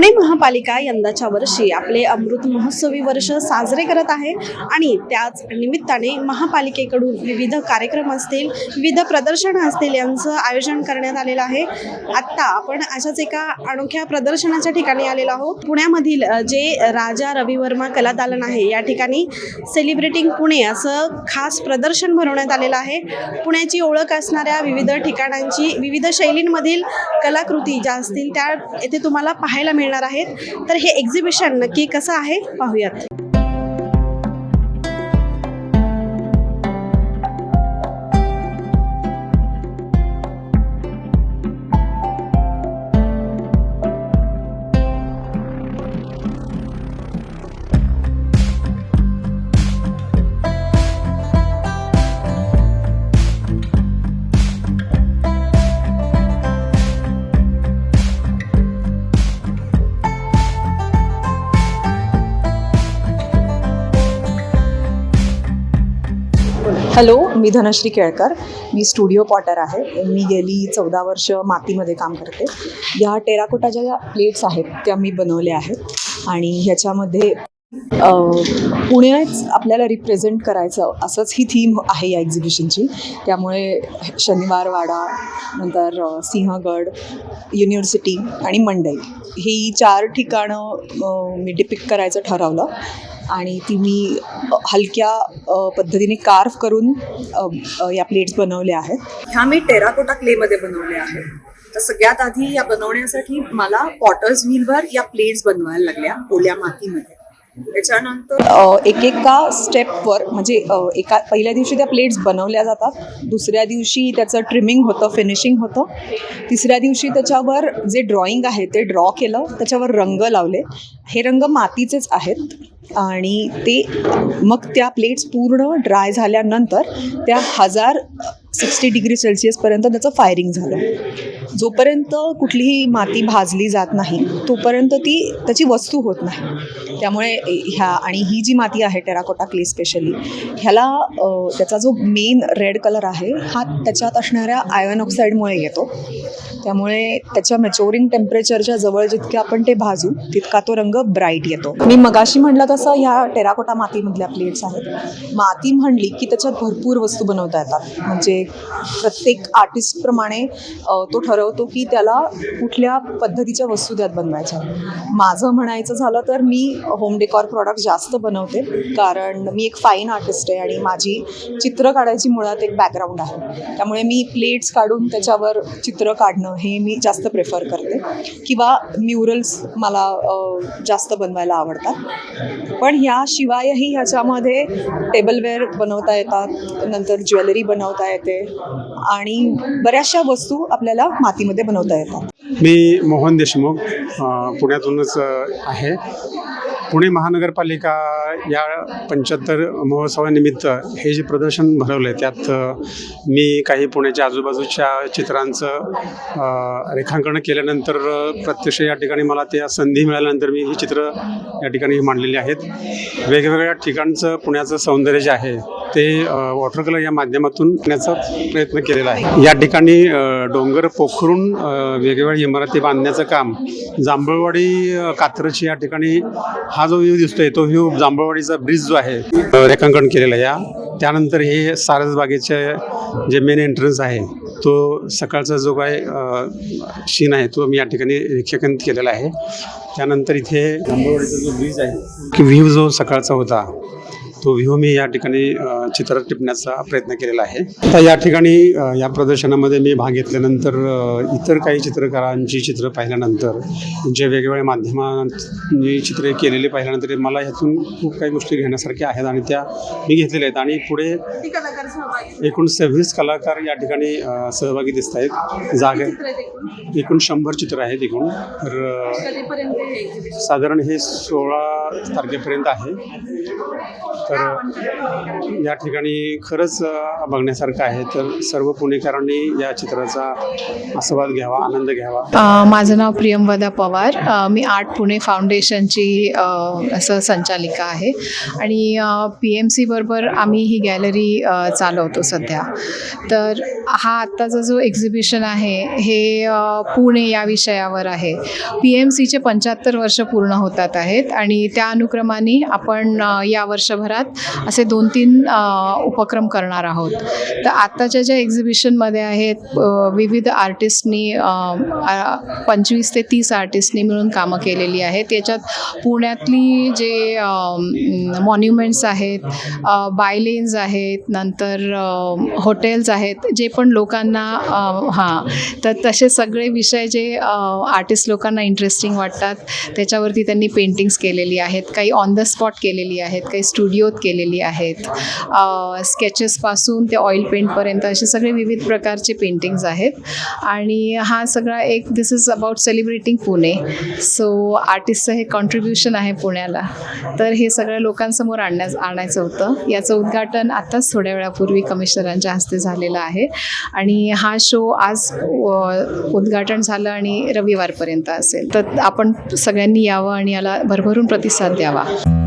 पुणे महापालिका यंदाच्या वर्षी आपले अमृत महोत्सवी वर्ष साजरे करत आहे आणि त्याच निमित्ताने महापालिकेकडून विविध कार्यक्रम असतील विविध प्रदर्शनं असतील यांचं आयोजन करण्यात आलेलं आहे. आत्ता आपण अशाच एका अनोख्या प्रदर्शनाच्या ठिकाणी आलेलो आहोत. पुण्यामधील जे राजा रवी वर्मा कला दालन आहे या ठिकाणी सेलिब्रेटिंग पुणे असं खास प्रदर्शन भरवण्यात आलेलं आहे. पुण्याची ओळख असणाऱ्या विविध ठिकाणांची विविध शैलींमधील कलाकृती ज्या असतील त्या येथे तुम्हाला पाहायला मिळणार आहेत. तर हे एक्झिबिशन नक्की कसं आहे? पाहूयात. हॅलो मी धनश्री केळकर. मी स्टुडिओ पॉटर आहे. मी गेली चौदा वर्ष मातीमध्ये काम करते. या टेराकोटाच्या ज्या प्लेट्स आहेत त्या मी बनवल्या आहेत. आणि ह्याच्यामध्ये पुणेच आपल्याला रिप्रेझेंट करायचं असंच ही थीम आहे या एक्झिबिशनची त्यामुळे शनिवार वाडा नंतर सिंहगड युनिव्हर्सिटी आणि मंडई. ही चार ठिकाणं मी डिपिक्ट करायचं ठरवलं. आणि ती मी हलक्या पद्धतीने कार्व करून या प्लेट्स बनवल्या आहेत. ह्या मी टेराकोटा क्लेमध्ये बनवल्या आहेत. तर सगळ्यात आधी या बनवण्यासाठी मला पॉटर्स व्हीलवर या प्लेट्स बनवायला लागल्या ओल्या मातीमध्ये. त्याच्यानंतर एकेका एक एका स्टेपवर म्हणजे एका पहिल्या दिवशी त्या प्लेट्स बनवल्या जातात. दुसऱ्या दिवशी त्याचं ट्रिमिंग होतं फिनिशिंग होतं. तिसऱ्या दिवशी त्याच्यावर जे ड्रॉइंग आहे ते ड्रॉ केलं. त्याच्यावर रंग लावले. हे रंग मातीचेच आहेत. आणि ते मग त्या प्लेट्स पूर्ण ड्राय झाल्यानंतर त्या हजार सिक्स्टी डिग्री सेल्सिअसपर्यंत त्याचं फायरिंग झालं. जोपर्यंत कुठलीही माती भाजली जात नाही तोपर्यंत ती त्याची वस्तू होत नाही. त्यामुळे ह्या आणि ही जी माती आहे टेराकोटा क्ले स्पेशली ह्याला त्याचा जो मेन रेड कलर आहे हा त्याच्यात असणाऱ्या आयर्न ऑक्साईडमुळे येतो. त्यामुळे त्याच्या मॅच्युरिंग टेम्परेचरच्या जवळ जितके आपण ते भाजू तितका तो रंग ब्राईट येतो. मी मगाशी म्हटलं तसं ह्या टेराकोटा मातीमधल्या प्लेट्स आहेत. माती म्हणली की त्याच्यात भरपूर वस्तू बनवता येतात. म्हणजे प्रत्येक आर्टिस्टप्रमाणे तो ठरवतो की त्याला कुठल्या पद्धतीच्या वस्तू त्यात बनवायच्या माझं म्हणायचं झालं तर मी होम डेकॉर प्रॉडक्ट जास्त बनवते कारण मी एक फाईन आर्टिस्ट आहे आणि माझी चित्र काढायची मुळात एक बॅकग्राऊंड आहे. त्यामुळे मी प्लेट्स काढून त्याच्यावर चित्र काढणं हे मी जास्त प्रेफर करते. किंवा म्युरल्स मला जास्त बनवायला आवडतात. पण ह्याशिवायही ह्याच्यामध्ये टेबलवेअर बनवता येतात नंतर ज्वेलरी बनवता येते आणि बऱ्याचशा वस्तू आपल्याला मातीमध्ये बनवता येतात. मी मोहन देशमुख पुण्यातूनच आहे. पुणे महानगरपालिका या पंच्याहत्तर महोत्सवानिमित्त हे जे प्रदर्शन भरवलं आहे त्यात मी काही पुण्याच्या आजूबाजूच्या चित्रांचं रेखांकन केल्यानंतर प्रत्यक्ष या ठिकाणी मला त्या संधी मिळाल्यानंतर मी ही चित्र या ठिकाणी मांडलेली आहेत. वेगवेगळ्या ठिकाणचं पुण्याचं सौंदर्य जे आहे ते वॉटर कलर या माध्यमातून करण्याचा प्रयत्न केलेला आहे. या ठिकाणी डोंगर पोखरून वेगवेगळ्या इमारती बांधण्याचं काम जांभळवाडी कात्रची या ठिकाणी हा जो व्ह्यू दिसतोय तो व्ह्यू जांभळवाडीचा ब्रिज जो आहे रेखांकन केलेलं या त्यानंतर हे सारसबागेचे जे मेन एंट्रन्स आहे तो सकाळचा जो काय शीन आहे तो मी या ठिकाणी रेखांकन केलेला आहे. त्यानंतर इथे जांभळवाडीचा जो ब्रिज आहे व्ह्यू जो सकाळचा होता तो व्ह्यू मी या ठिकाणी अ, चित्रात टिपण्याचा प्रयत्न केलेला आहे. तर या ठिकाणी या प्रदर्शनामध्ये मी भाग घेतल्यानंतर इतर काही चित्रकारांची चित्र पाहिल्यानंतर जे वेगवेगळ्या माध्यमात मी चित्रे केलेली पाहिल्यानंतर मला ह्यातून खूप काही गोष्टी घेण्यासारख्या आहेत आणि त्या मी घेतलेल्या आहेत. आणि पुढे एकूण सव्वीस कलाकार या ठिकाणी सहभागी दिसत आहेत. जागे एकूण शंभर चित्र आहेत एकूण तर साधारण हे सोळा तारखेपर्यंत आहे. तर या ठिकाणी खरंच बघण्यासारखं आहे. तर सर्व पुणेकरांनी या चित्राचा आस्वाद घ्यावा आनंद घ्यावा. माझं नाव प्रियंवदा पवार. मी आर्ट पुणे फाउंडेशनची असं संचालिका आहे. आणि पी एम सीबरोबर आम्ही ही गॅलरी चालवतो सध्या. तर हा आत्ताचा जो एक्झिबिशन आहे हे पुणे या विषयावर आहे. पी एम सीचे पंच्याहत्तर वर्ष पूर्ण होतात आहेत. आणि त्या त्या अनुक्रमाने आपण या वर्षभरात असे दोन तीन उपक्रम करणार आहोत. तर आत्ताच्या ज्या एक्झिबिशनमध्ये आहेत विविध आर्टिस्टनी पंचवीस ते तीस आर्टिस्टनी मिळून कामं केलेली आहेत. याच्यात पुण्यातली जे मॉन्युमेंट्स आहेत बायलेन्स आहेत नंतर हॉटेल्स आहेत जे पण लोकांना हां तर तसे सगळे विषय जे आर्टिस्ट लोकांना इंटरेस्टिंग वाटतात त्याच्यावरती त्यांनी पेंटिंग्स केलेली आहेत. आहेत काही ऑन द स्पॉट केलेली आहेत काही स्टुडिओत केलेली आहेत. स्केचेसपासून ते ऑइल पेंटपर्यंत असे सगळे विविध प्रकारचे पेंटिंग्स आहेत. आणि हा सगळा एक this is about celebrating Pune. So आर्टिस्टचं हे कॉन्ट्रीब्युशन आहे पुण्याला. तर हे सगळ्या लोकांसमोर आणण्यास आणायचं होतं. याचं उद्घाटन आत्ताच थोड्या वेळापूर्वी कमिशनरांच्या हस्ते झालेलं आहे. आणि हा शो आज उद्घाटन झालं आणि रविवारपर्यंत असेल. तर आपण सगळ्यांनी यावं आणि याला भरभरून प्रतिसाद Santiago.